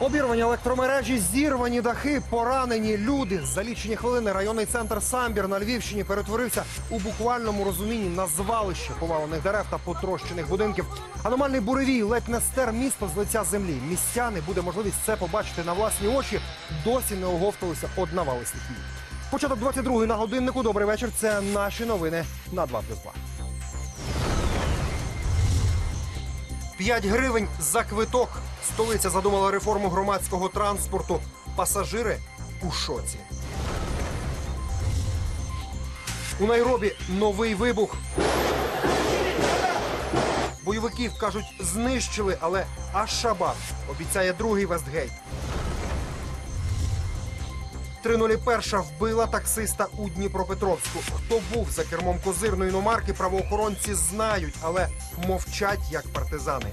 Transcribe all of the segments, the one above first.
Обірвані електромережі, зірвані дахи, поранені люди. За лічені хвилини районний центр Самбір на Львівщині перетворився у буквальному розумінні на звалище повалених дерев та потрощених будинків. Аномальний буревій ледь не стер місто з лиця землі. Містяни буде можливість це побачити на власні очі. Досі не оговталися од навали стихії. Початок 22 на годиннику. Добрий вечір. Це наші новини на 2 плюс 2. 5 гривень за квиток. Столиця задумала реформу громадського транспорту. Пасажири у шоці. У Найробі новий вибух. Бойовиків кажуть, знищили, але Аш-Шабаб обіцяє другий Вестгейт. 301 вбила таксиста у Дніпропетровську. Хто був за кермом козирної іномарки, правоохоронці знають, але мовчать як партизани.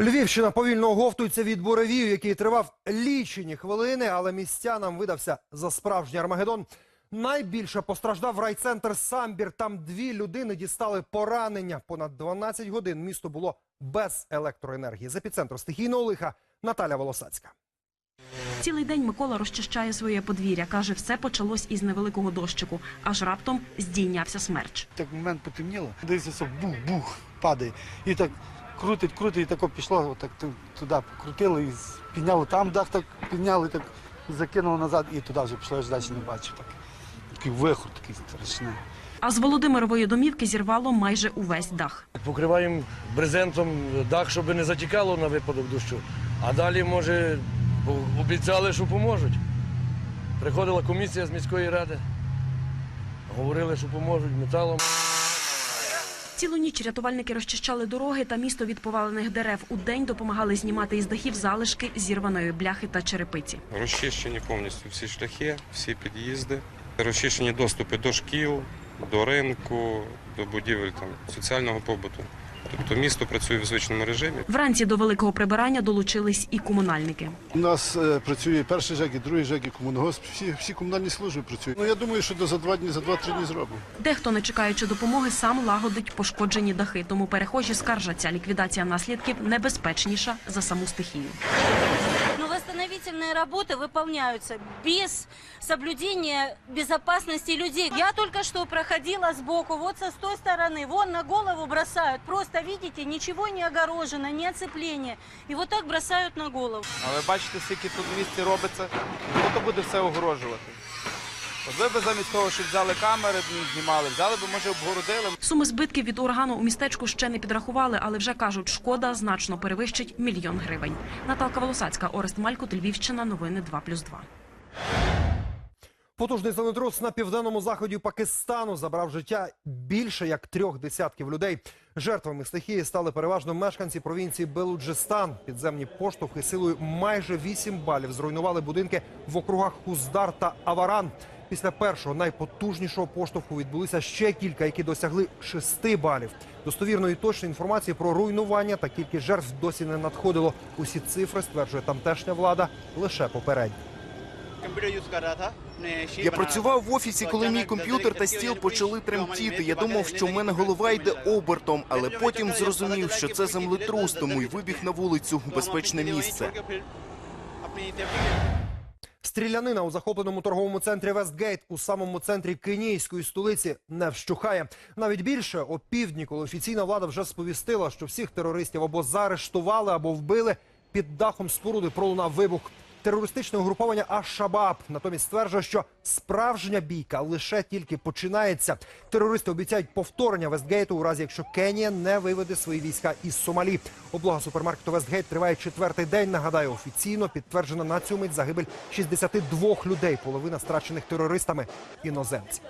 Львівщина повільно оговтується від буревію, який тривав лічені хвилини, але містянам видався за справжній Армагеддон. Найбільше постраждав райцентр Самбір. Там дві людини дістали поранення. Понад 12 годин місто було без електроенергії. З епіцентру стихійного лиха Наталя Волосацька. Цілий день Микола розчищає своє подвір'я. Каже, все почалось із невеликого дощику, аж раптом здійнявся смерч. Так момент потемніло. Дивиться, все бух-бух падає. І так крутить, крутить, і тако пішло, отак туди покрутило і підняло там дах, так підняли, так закинуло назад і туди вже пішло, я ж далі не бачив. Так. Такий вихор такий страшний. А з Володимирової домівки зірвало майже увесь дах. Покриваємо брезентом дах, щоб не затікало на випадок дощу. А далі, може, обіцяли, що поможуть. Приходила комісія з міської ради, говорили, що поможуть металом. Цілу ніч рятувальники розчищали дороги та місто від повалених дерев. У день допомагали знімати із дахів залишки зірваної бляхи та черепиці. Розчищені повністю всі шляхи, всі під'їзди, розчищені доступи до шкіл, до ринку, до будівель там, соціального побуту. Тобто місто працює в звичному режимі. Вранці до великого прибирання долучились і комунальники. У нас е, працює перший ЖЕК, і другий ЖЕК, і комунгосп. Всі, всі комунальні служби працюють. Ну я думаю, що до за два дні, за два-три дні зробимо. Дехто, не чекаючи допомоги, сам лагодить пошкоджені дахи. Тому перехожі скаржаться, ліквідація наслідків небезпечніша за саму стихію Но восстановительные работы выполняются без соблюдения безопасности людей. Я только что проходила сбоку, вот со с той стороны, вон на голову бросают. Просто видите, ничего не огорожено, не оцепление. И вот так бросают на голову. А ви бачите, скільки тут в місті робиться, хто то буде все огорожувати. От ви б замість того, щоб взяли камери, знімали, взяли б, може, обгородили. Суми збитків від урагану у містечку ще не підрахували, але вже кажуть, шкода значно перевищить мільйон гривень. Наталка Волосацька, Орест Малькут, Львівщина, новини 2+,2. Потужний землетрус на південному заході Пакистану забрав життя більше як трьох десятків людей. Жертвами стихії стали переважно мешканці провінції Белуджистан. Підземні поштовхи силою майже 8 балів зруйнували будинки в округах Хуздар та Аваран. Після першого найпотужнішого поштовху відбулися ще кілька, які досягли 6 балів. Достовірної точної інформації про руйнування та кількість жертв досі не надходило. Усі цифри стверджує тамтешня влада лише попередньо. Я працював в офісі, коли мій комп'ютер та стіл почали тремтіти. Я думав, що в мене голова йде обертом, але потім зрозумів, що це землетрус, тому й вибіг на вулицю безпечне місце. Стрілянина у захопленому торговому центрі Вестгейт у самому центрі кенійської столиці не вщухає. Навіть більше о півдні, коли офіційна влада вже сповістила, що всіх терористів або заарештували, або вбили. Під дахом споруди пролунав вибух. Терористичне угруповання Аш-Шабаб натомість стверджує, що справжня бійка лише тільки починається. Терористи обіцяють повторення Вестгейту у разі, якщо Кенія не виведе свої війська із Сомалі. Облога супермаркету Вестгейт триває четвертий день. Нагадаю, офіційно підтверджена на цю мить загибель 62 людей, половина страчених терористами іноземці.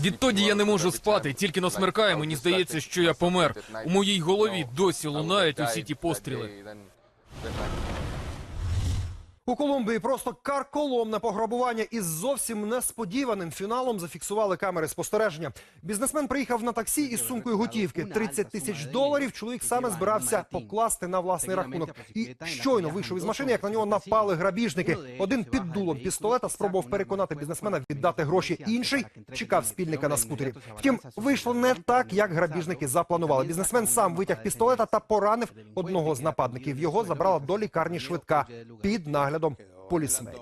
Відтоді я не можу спати, тільки но смеркає, мені здається, що я помер. У моїй голові досі лунають усі ті постріли. Good luck. У Колумбії просто карколомне пограбування із зовсім несподіваним фіналом зафіксували камери спостереження. Бізнесмен приїхав на таксі із сумкою готівки. 30 тисяч доларів чоловік саме збирався покласти на власний рахунок. І щойно вийшов із машини, як на нього напали грабіжники. Один під дулом пістолета спробував переконати бізнесмена віддати гроші. Інший чекав спільника на скутері. Втім, вийшло не так, як грабіжники запланували. Бізнесмен сам витяг пістолета та поранив одного з нападників. Його забрала до лікарні швидка під наглядом полісмейт.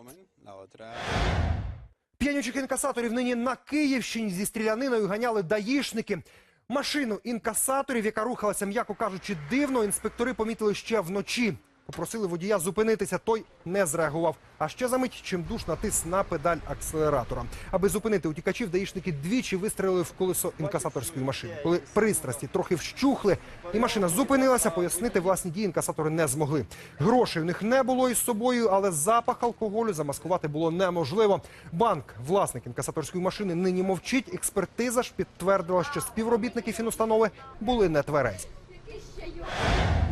П'янючих інкасаторів нині на Київщині зі стріляниною ганяли даїшники. Машину інкасаторів, яка рухалася, м'яко кажучи, дивно, інспектори помітили ще вночі. Попросили водія зупинитися, той не зреагував. А ще за мить чимдуж натис на педаль акселератора. Аби зупинити утікачів, даїшники двічі вистрелили в колесо інкасаторської машини. Коли пристрасті трохи вщухли, і машина зупинилася, пояснити власні дії інкасатори не змогли. Грошей у них не було із собою, але запах алкоголю замаскувати було неможливо. Банк, власник інкасаторської машини, нині мовчить. Експертиза ж підтвердила, що співробітники фінустанови були не тверезі.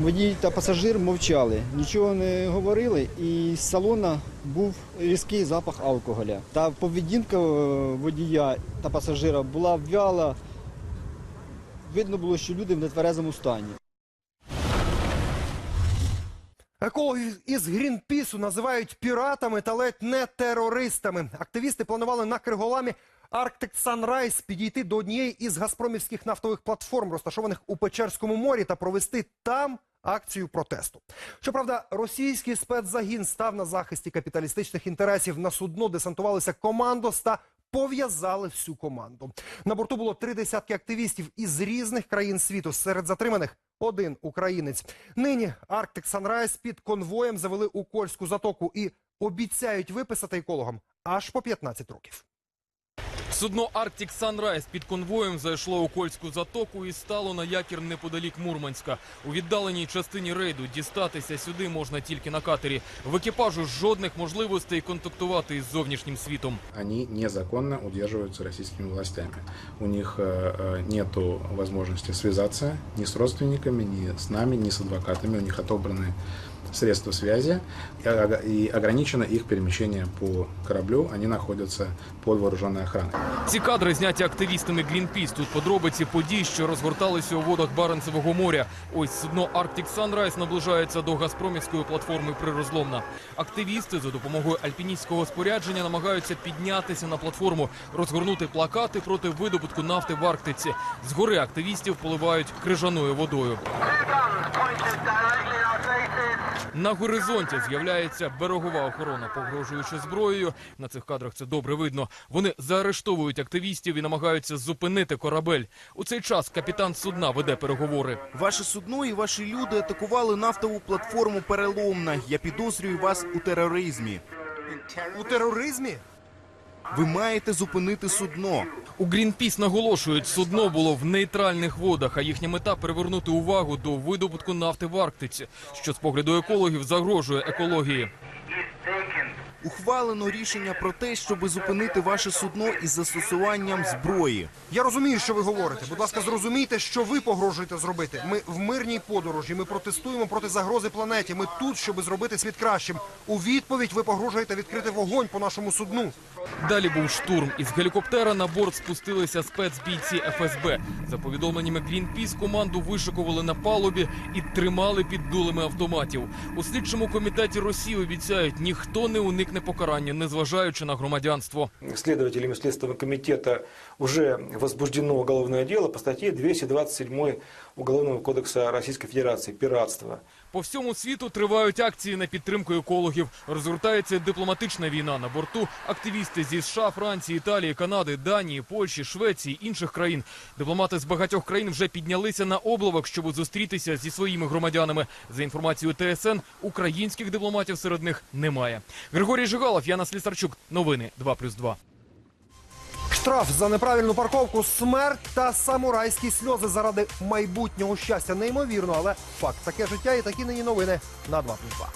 Водій та пасажир мовчали, нічого не говорили, і з салона був різкий запах алкоголя. Та поведінка е, водія та пасажира була в'яла. Видно було, що люди в нетверезому стані. Екологів із Грінпісу називають піратами та ледь не терористами. Активісти планували на Криголамі Arctic Sunrise підійти до однієї із газпромівських нафтових платформ, розташованих у Печерському морі, та провести там акцію протесту. Щоправда, російський спецзагін став на захисті капіталістичних інтересів. На судно десантувалися командос та пов'язали всю команду. На борту було три десятки активістів із різних країн світу. Серед затриманих один українець. Нині Arctic Sunrise під конвоєм завели у Кольську затоку і обіцяють виписати екологам аж по 15 років. Судно Arctic Sunrise під конвоєм зайшло у Кольську затоку і стало на якір неподалік Мурманська. У віддаленій частині рейду дістатися сюди можна тільки на катері. В екіпажу жодних можливостей контактувати із зовнішнім світом. они незаконно удерживаются российскими властями. У них нет возможности связаться ни с родственниками, ни с нами, ни с адвокатами. У них отобраны средства связи и ог- и ограничено их перемещение по кораблю. Они находятся под вооруженной охраной. Ці кадри зняті активістами Greenpeace. Тут подробиці подій, що розгорталися у водах Баренцевого моря. Ось судно Arctic Sunrise наближається до газпромівської платформи Прирозломна. Активісти за допомогою альпіністського спорядження намагаються піднятися на платформу, розгорнути плакати проти видобутку нафти в Арктиці. Згори активістів поливають крижаною водою. На горизонті з'являється берегова охорона, погрожуючи зброєю. На цих кадрах це добре видно. Вони заарештовують активістів і намагаються зупинити корабель. У цей час капітан судна веде переговори. Ваше судно і ваші люди атакували нафтову платформу Переломна. Я підозрюю вас у тероризмі. У тероризмі Ви маєте зупинити судно. У Грінпіс наголошують, судно було в нейтральних водах, а їхня мета привернути увагу до видобутку нафти в Арктиці, що з погляду екологів загрожує екології. Ухвалено рішення про те, щоб зупинити ваше судно із застосуванням зброї. Я розумію, що ви говорите. Будь ласка, зрозумійте, що ви погрожуєте зробити. Ми в мирній подорожі. Ми протестуємо проти загрози планеті. Ми тут, щоб зробити світ кращим. У відповідь ви погрожуєте відкрити вогонь по нашому судну. Далі був штурм. Із гелікоптера на борт спустилися спецбійці ФСБ. За повідомленнями Greenpeace, команду вишикували на палубі і тримали під дулами автоматів. У слідчому комітеті Росії обіцяють, ніхто не уникне покарання, незважаючи на громадянство. Следователями слідчого комитета уже возбуждено уголовное дело по статье 227 Уголовного кодекса Российской Федерации «Пиратство». По всьому світу тривають акції на підтримку екологів. Розгортається дипломатична війна на борту. Активісти зі США, Франції, Італії, Канади, Данії, Польщі, Швеції, інших країн. Дипломати з багатьох країн вже піднялися на облавок, щоб зустрітися зі своїми громадянами. За інформацією ТСН, українських дипломатів серед них немає. Григорій Жигалов, Яна Слісарчук. Новини 2+,2. Штраф за неправильну парковку, смерть та самурайські сльози заради майбутнього щастя. Неймовірно, але факт. Таке життя і такі нині новини на 2 плюс 2.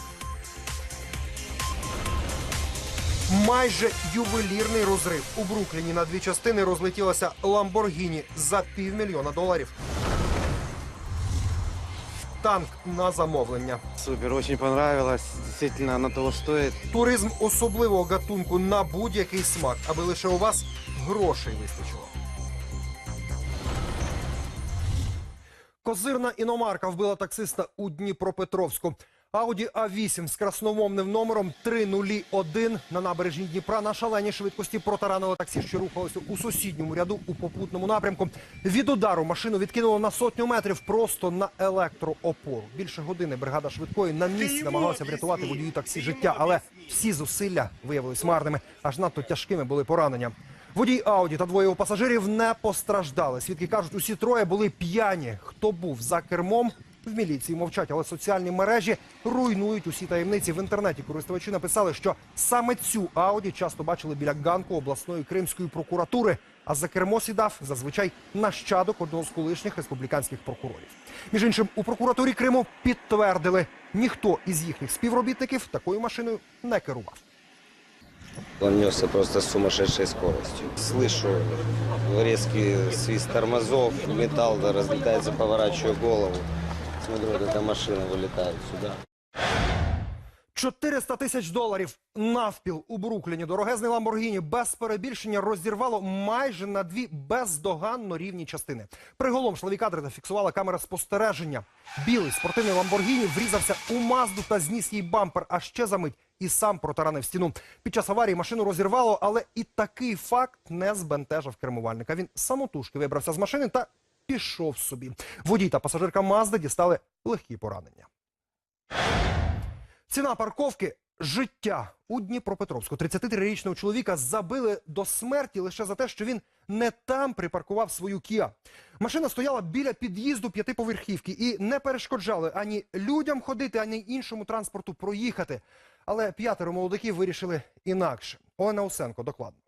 Майже ювелірний розрив. У Брукліні на дві частини розлетілася Ламборгіні за півмільйона доларів. танк на замовлення. Супер, очень понравилось. Действительно, оно того стоит. Туризм особливого гатунку на будь-який смак, аби лише у вас грошей вистачило. Козирна іномарка вбила таксиста у Дніпропетровську. Ауді А8 з красномовним номером 301 на набережні Дніпра на шаленій швидкості протаранило таксі, що рухалося у сусідньому ряду у попутному напрямку. Від удару машину відкинуло на сотню метрів просто на електроопору. Більше години бригада швидкої на місці намагалася врятувати водію таксі життя, але всі зусилля виявились марними, аж надто тяжкими були поранення. Водій Ауді та двоє його пасажирів не постраждали. Свідки кажуть, усі троє були п'яні. Хто був за кермом? В міліції мовчать, але соціальні мережі руйнують усі таємниці. В інтернеті користувачі написали, що саме цю Ауді часто бачили біля ганку обласної кримської прокуратури. А за кермо сідав зазвичай нащадок одного з колишніх республіканських прокурорів. Між іншим, у прокуратурі Криму підтвердили, ніхто із їхніх співробітників такою машиною не керував. Он несся просто с сумасшедшей скоростью. Слышу резкий свист тормозов, металл да, разлетается, поворачиваю голову. Смотрю, вот эта машина вылетает сюда. 400 тисяч доларів навпіл у Брукліні. Дорогезний Ламборгіні без перебільшення розірвало майже на дві бездоганно рівні частини. Приголомшливі кадри зафіксувала камера спостереження. Білий спортивний Ламборгіні врізався у Мазду та зніс їй бампер, а ще за мить і сам протаранив стіну. Під час аварії машину розірвало, але і такий факт не збентежив кермувальника. Він самотужки вибрався з машини та пішов собі. Водій та пасажирка Мазди дістали легкі поранення. Ціна парковки життя у Дніпропетровську. 33-річного чоловіка забили до смерті лише за те, що він не там припаркував свою Кіа. Машина стояла біля під'їзду п'ятиповерхівки і не перешкоджали ані людям ходити, ані іншому транспорту проїхати. Але п'ятеро молодиків вирішили інакше. Олена Усенко докладно.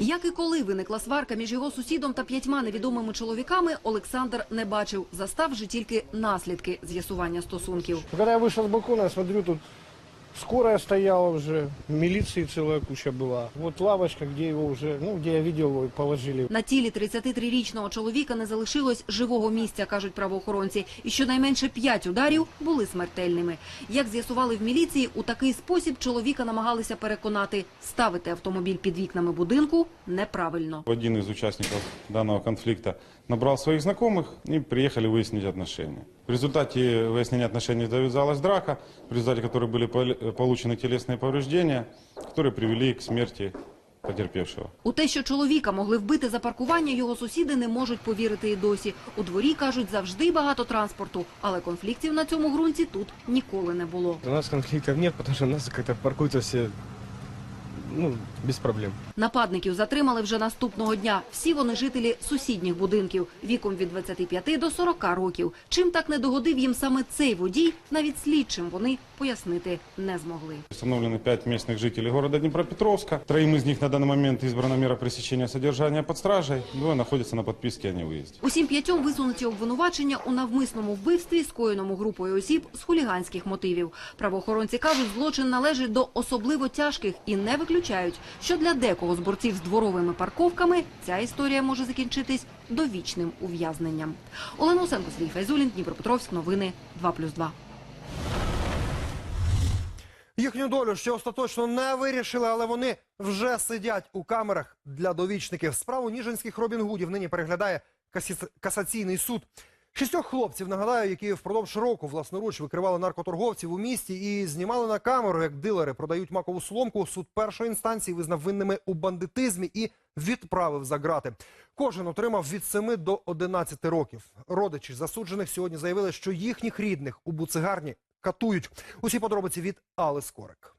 Як і коли виникла сварка між його сусідом та п'ятьма невідомими чоловіками, Олександр не бачив. Застав же тільки наслідки з'ясування стосунків. Коли я вийшов з балкона, я смотрю, тут скорая стояла уже, милиции целая куча была. Вот лавочка, где его уже, ну, где я видел, его положили. На тілі 33-річного чоловіка не залишилось живого місця, кажуть правоохоронці. І щонайменше п'ять ударів були смертельними. Як з'ясували в міліції, у такий спосіб чоловіка намагалися переконати ставити автомобіль під вікнами будинку неправильно. Один из участников данного конфликта набрал своих знакомых и приехали выяснить отношения. В результате выяснения отношений завязалась драка, в результате которой были пол- получены телесные повреждения, которые привели к смерти потерпевшего. У те, що чоловіка могли вбити за паркування, його сусіди не можуть повірити і досі. У дворі, кажуть, завжди багато транспорту, але конфліктів на цьому ґрунті тут ніколи не було. У нас конфликтов нет, потому что у нас как-то паркуются все, ну, без проблем. Нападників затримали вже наступного дня. Всі вони жителі сусідніх будинків, віком від 25 до 40 років. Чим так не догодив їм саме цей водій, навіть слідчим вони пояснити не змогли. Установлены пять местных жителей города Днепропетровска. Троим из них на данный момент избрана мера пресечения содержания под стражей. Двое находятся на подписке о невыезде. Усім п'ятьом висунуті обвинувачення у навмисному вбивстві, скоєному групою осіб з хуліганських мотивів. Правоохоронці кажуть, злочин належить до особливо тяжких і не виключають, що для декого з борців з дворовими парковками ця історія може закінчитись довічним ув'язненням. Олена Осенко, Сергій Файзулін, Дніпропетровськ, новини 2+,2. Їхню долю ще остаточно не вирішили, але вони вже сидять у камерах для довічників. Справу ніжинських Робін Гудів нині переглядає касі- касаційний суд. Шістьох хлопців, нагадаю, які впродовж року власноруч викривали наркоторговців у місті і знімали на камеру, як дилери продають макову соломку. Суд першої інстанції визнав винними у бандитизмі і відправив за грати. Кожен отримав від 7 до 11 років. Родичі засуджених сьогодні заявили, що їхніх рідних у буцегарні катують. Усі подробиці від Али Скорик.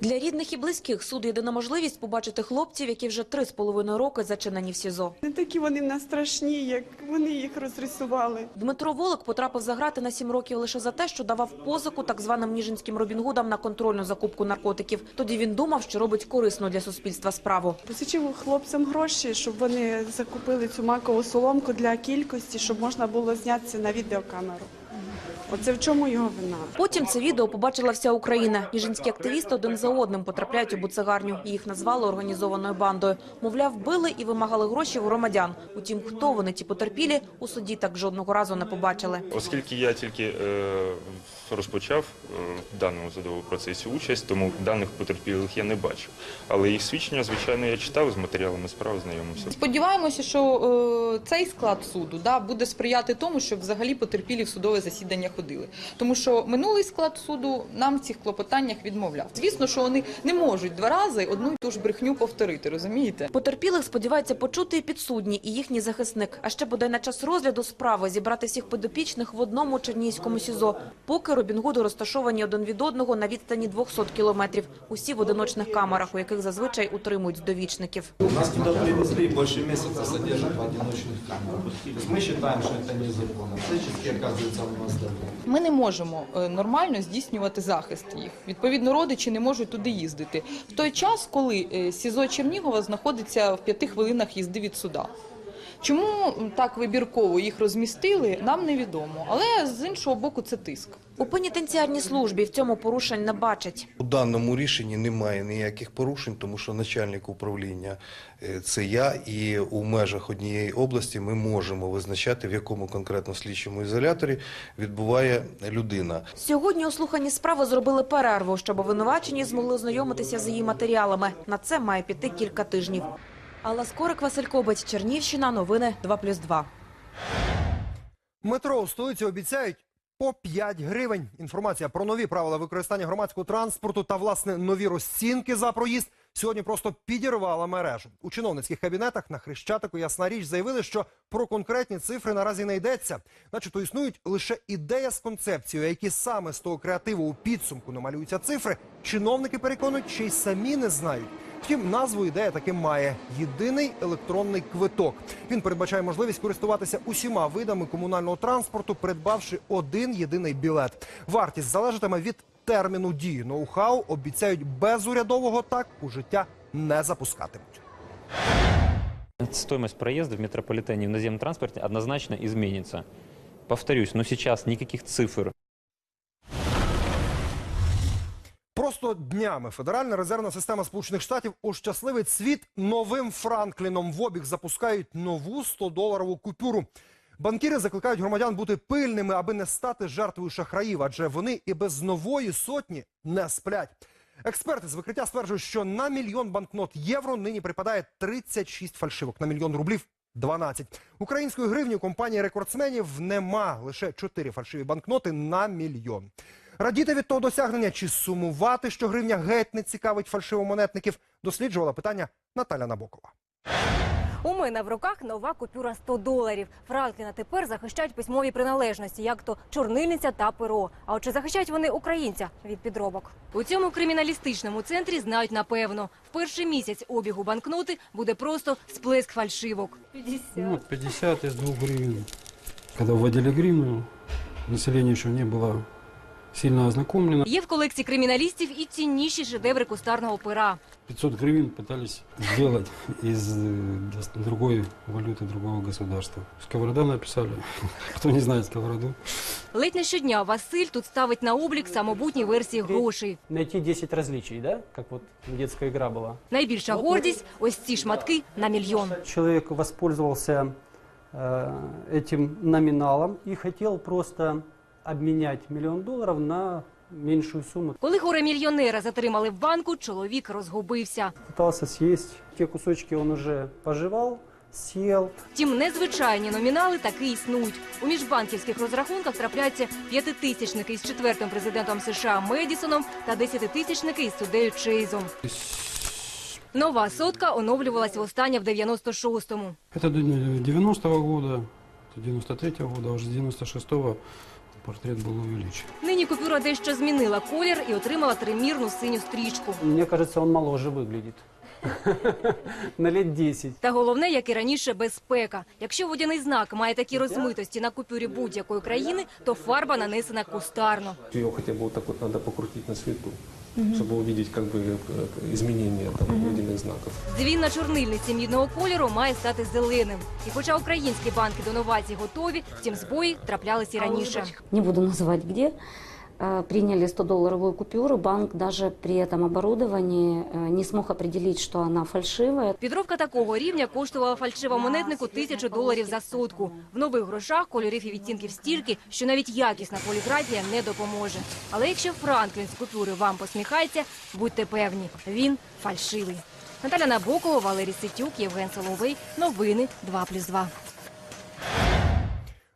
Для рідних і близьких суд єдина можливість побачити хлопців, які вже три з половиною роки зачинені в СІЗО. Не такі вони в нас страшні, як вони їх розрисували. Дмитро Волик потрапив за грати на сім років лише за те, що давав позику так званим ніжинським робінгудам на контрольну закупку наркотиків. Тоді він думав, що робить корисну для суспільства справу. Посичив хлопцям гроші, щоб вони закупили цю макову соломку для кількості, щоб можна було знятися на відеокамеру. Оце в чому його вина? Потім це відео побачила вся Україна. Ніжинські активісти один за одним потрапляють у буцегарню. Їх назвали організованою бандою. Мовляв, били і вимагали гроші в громадян. Утім, хто вони ті потерпілі, у суді так жодного разу не побачили. Оскільки я тільки е, розпочав е, в даному судовому процесі участь, тому даних потерпілих я не бачив. Але їх свідчення, звичайно, я читав з матеріалами справи, знайомився. Сподіваємося, що е, цей склад суду да, буде сприяти тому, щоб взагалі потерпілі в судове засідання ходили. Тому що минулий склад суду нам в цих клопотаннях відмовляв. Звісно, що вони не можуть два рази одну й ту ж брехню повторити, розумієте? Потерпілих сподіваються почути і підсудні, і їхній захисник. А ще бодай на час розгляду справи зібрати всіх подопічних в одному чернігівському СІЗО. Поки Робінгуди розташовані один від одного на відстані 200 кілометрів. Усі в одиночних камерах, у яких зазвичай утримують довічників. Нас туда привезли и больше месяца содержат в одиночных камерах. То есть мы считаем, что это незаконно. Всячески оказывается у нас давление. Ми не можемо е, нормально здійснювати захист їх. Відповідно, родичі не можуть туди їздити. В той час, коли е, СІЗО Чернігова знаходиться в п'яти хвилинах їзди від суда. Чому так вибірково їх розмістили, нам невідомо. Але з іншого боку, це тиск. У пенітенціарній службі в цьому порушень не бачать. У даному рішенні немає ніяких порушень, тому що начальник управління е, це я, і у межах однієї області ми можемо визначати, в якому конкретно слідчому ізоляторі відбуває людина. Сьогодні у слуханні справи зробили перерву, щоб обвинувачені змогли ознайомитися з її матеріалами. На це має піти кілька тижнів. Алла Скорик, Василь Кобець, Чернівщина, новини 2+,2. Метро у столиці обіцяють по 5 гривень. Інформація про нові правила використання громадського транспорту та власне нові розцінки за проїзд сьогодні просто підірвала мережу. У чиновницьких кабінетах на Хрещатику ясна річ заявили, що про конкретні цифри наразі не йдеться. Начебто існують лише ідея з концепцією, які саме з того креативу у підсумку намалюються цифри. Чиновники переконують, ще й самі не знають. Втім, назву ідея таки має єдиний електронний квиток. Він передбачає можливість користуватися усіма видами комунального транспорту, придбавши один єдиний білет. Вартість залежатиме від терміну дії. Ноу-хау обіцяють без урядового так у життя не запускатимуть. Стоимость проезда в метрополитене в наземном транспорте однозначно изменится. Повторюсь, но сейчас никаких цифр Просто днями Федеральна резервна система Сполучених Штатів ощасливить світ новим Франкліном. В обіг запускають нову 100-доларову купюру. Банкіри закликають громадян бути пильними, аби не стати жертвою шахраїв, адже вони і без нової сотні не сплять. Експерти з викриття стверджують, що на мільйон банкнот євро нині припадає 36 фальшивок, на мільйон рублів 12. Української гривні у компанії рекордсменів нема лише 4 фальшиві банкноти на мільйон. Радіти від того досягнення чи сумувати, що гривня геть не цікавить фальшивомонетників, досліджувала питання Наталя Набокова. У мене в руках нова купюра 100 доларів. Франкліна тепер захищають письмові приналежності, як то чорнильниця та перо. А от чи захищають вони українця від підробок? У цьому криміналістичному центрі знають напевно. В перший місяць обігу банкноти буде просто сплеск фальшивок. 50. Ну, 50 из 2 гривен. Когда вводили гривну, население еще не было сильно ознакомлено. Є в колекції криміналістів і цінніші шедеври кустарного пера. 500 гривен пытались сделать из э, дос- другой валюты другого государства. Сковорода написали. Кто не знает сковороду. Ледь не щодня Василь тут ставить на облік самобутні версії грошей. Найти 10 различий, да? Как вот детская игра была. Найбільша гордість – ось ці шматки на мільйон. Человек воспользовался э, этим номиналом и хотел просто обменять миллион долларов на меньшую сумму. Коли горе-мільйонера затримали в банку, чоловік розгубився. Пытался съесть. Те кусочки он уже пожевал, съел. Втім, незвичайні номінали таки існують. У міжбанківських розрахунках трапляються п'ятитисячники із четвертим президентом США Медісоном та десятитисячники із суддею Чейзом. Нова сотка оновлювалась востаннє в 96-му. Это до 90-го года, 93-го года, а уже с 96-го портрет был увеличен. Нині купюра дещо змінила колір і отримала тримірну синю стрічку. Мне кажется, он моложе выглядит. На лет 10. Та головне, як і раніше, безпека. Якщо водяний знак має такі розмитості на купюрі будь-якої країни, то фарба нанесена кустарно. Ее хотя бы вот так вот надо покрутить на свету. Мгм. чтобы увидеть как бы э, изменения там, Мгм. выделенных знаков. Дзвін на чорнильниці мідного кольору має стати зеленим. І хоча українські банки до новацій готові, втім збої траплялись і раніше. не буду называть где, э, приняли 100-долларовую купюру. Банк даже при этом оборудовании э, не смог определить, что она фальшивая. Підробка такого рівня коштувала фальшива монетнику тисячу доларів за сотку. В нових грошах кольорів і відтінків стільки, що навіть якісна поліграфія не допоможе. Але якщо Франклін з купюри вам посміхається, будьте певні, він фальшивий. Наталя Набокова, Валерій Ситюк, Євген Соловей. Новини 2+,2.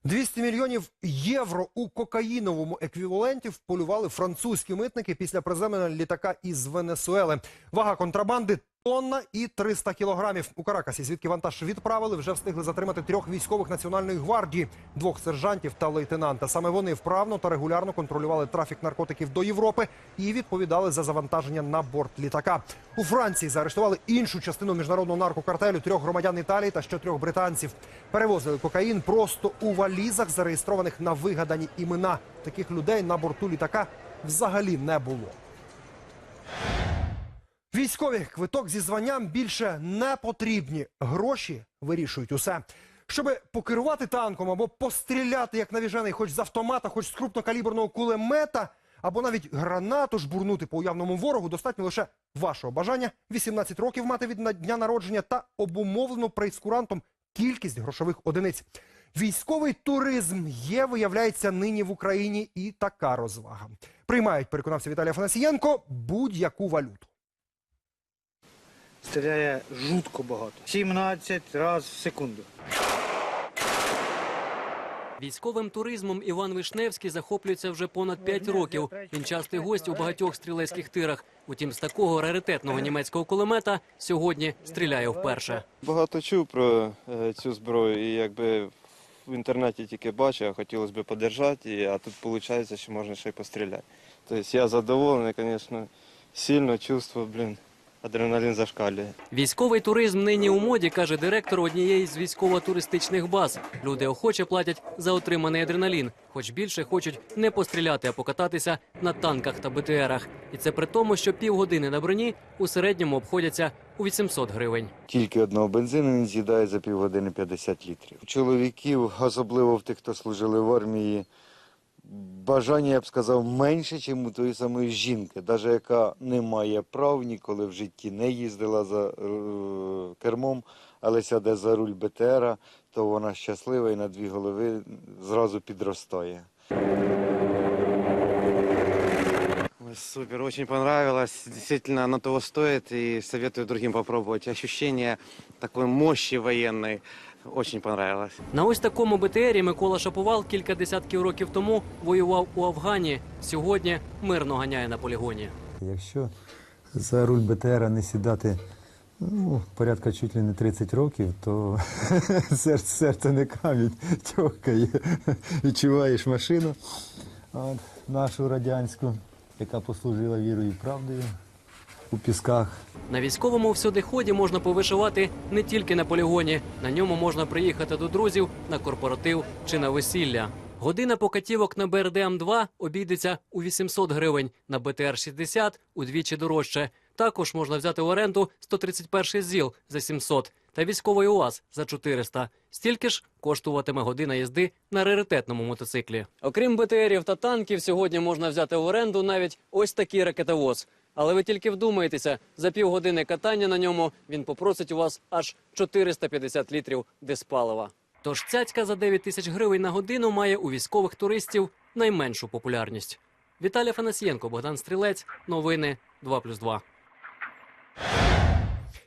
200 мільйонів євро у кокаїновому еквіваленті вполювали французькі митники після приземлення літака із Венесуели. Вага контрабанди тонна і 300 кілограмів. У Каракасі, звідки вантаж відправили, вже встигли затримати трьох військових національної гвардії, двох сержантів та лейтенанта. Саме вони вправно та регулярно контролювали трафік наркотиків до Європи і відповідали за завантаження на борт літака. У Франції заарештували іншу частину міжнародного наркокартелю трьох громадян Італії та ще трьох британців. Перевозили кокаїн просто у валізах, зареєстрованих на вигадані імена. Таких людей на борту літака взагалі не було. Військові квиток зі званням більше не потрібні. Гроші вирішують усе. Щоби покерувати танком або постріляти як навіжений, хоч з автомата, хоч з крупнокаліберного кулемета, або навіть гранату жбурнути по уявному ворогу, достатньо лише вашого бажання 18 років мати від дня народження та обумовлену прейскурантом кількість грошових одиниць. Військовий туризм є, виявляється, нині в Україні і така розвага. Приймають, переконався Віталій Афанасієнко, будь-яку валюту. Стріляє жутко багато. 17 разів в секунду. Військовим туризмом Іван Вишневський захоплюється вже понад 5 років. Він частий гость у багатьох стрілецьких тирах. Утім, з такого раритетного німецького кулемета сьогодні стріляє вперше. Багато чув про е, цю зброю і якби в інтернеті тільки бачив, а хотілося б подержати, а тут виходить, що можна ще й постріляти. Тобто я задоволений, звісно, сильно чувство, блін, адреналін зашкалює. Військовий туризм нині у моді, каже директор однієї з військово-туристичних баз. Люди охоче платять за отриманий адреналін, хоч більше хочуть не постріляти, а покататися на танках та БТРах. І це при тому, що півгодини на броні у середньому обходяться у 800 гривень. Тільки одного бензину він з'їдає за півгодини 50 літрів. Чоловіків, особливо в тих, хто служили в армії, бажання, я б сказав, менше, ніж у тої самої жінки, навіть яка не має прав, ніколи в житті не їздила за е, кермом, але сяде за руль БТРа, то вона щаслива і на дві голови зразу підростає. Супер, очень понравилось. Действительно, оно того стоит и советую другим попробовать. Ощущение такой мощи военной очень понравилось. На ось такому БТРі Микола Шаповал кілька десятків років тому воював у Афгані. Сьогодні мирно ганяє на полігоні. Якщо за руль БТРа не сідати ну, порядка чуть ли не 30 років, то серце, серце не камінь тьохкає. Відчуваєш машину от, нашу радянську, яка послужила вірою і правдою у пісках. На військовому всюдиході можна повишивати не тільки на полігоні. На ньому можна приїхати до друзів на корпоратив чи на весілля. Година покатівок на БРДМ-2 обійдеться у 800 гривень, на БТР-60 – удвічі дорожче. Також можна взяти в оренду 131 ЗІЛ за 700 та військовий УАЗ за 400. Стільки ж коштуватиме година їзди на раритетному мотоциклі. Окрім БТРів та танків, сьогодні можна взяти в оренду навіть ось такий ракетовоз. Але ви тільки вдумайтеся, за півгодини катання на ньому він попросить у вас аж 450 літрів диспалива. Тож цяцька за 9 тисяч гривень на годину має у військових туристів найменшу популярність. Віталій Фанасієнко, Богдан Стрілець. Новини 2+,2.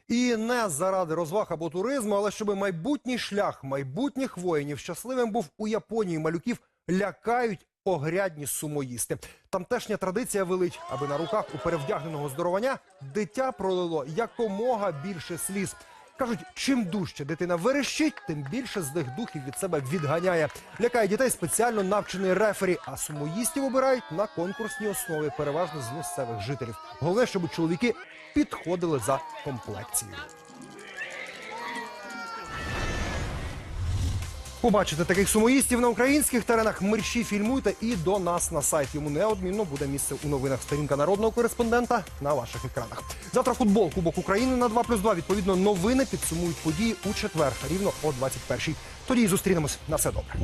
І не заради розваг або туризму, але щоб майбутній шлях майбутніх воїнів щасливим був у Японії. Малюків лякають огрядні сумоїсти. Тамтешня традиція велить, аби на руках у перевдягненого здоровання дитя пролило якомога більше сліз. Кажуть, чим дужче дитина верещить, тим більше злих духів від себе відганяє. Лякає дітей спеціально навчений рефері, а сумоїстів обирають на конкурсній основі, переважно з місцевих жителів. Головне, щоб чоловіки підходили за комплекцією. Побачите таких сумоїстів на українських теренах. Мерщі фільмуйте і до нас на сайт. Йому неодмінно буде місце у новинах. Сторінка народного кореспондента на ваших екранах. Завтра футбол Кубок України на 2+,2. Відповідно, новини підсумують події у четвер, рівно о 21-й. Тоді і зустрінемось. На все добре.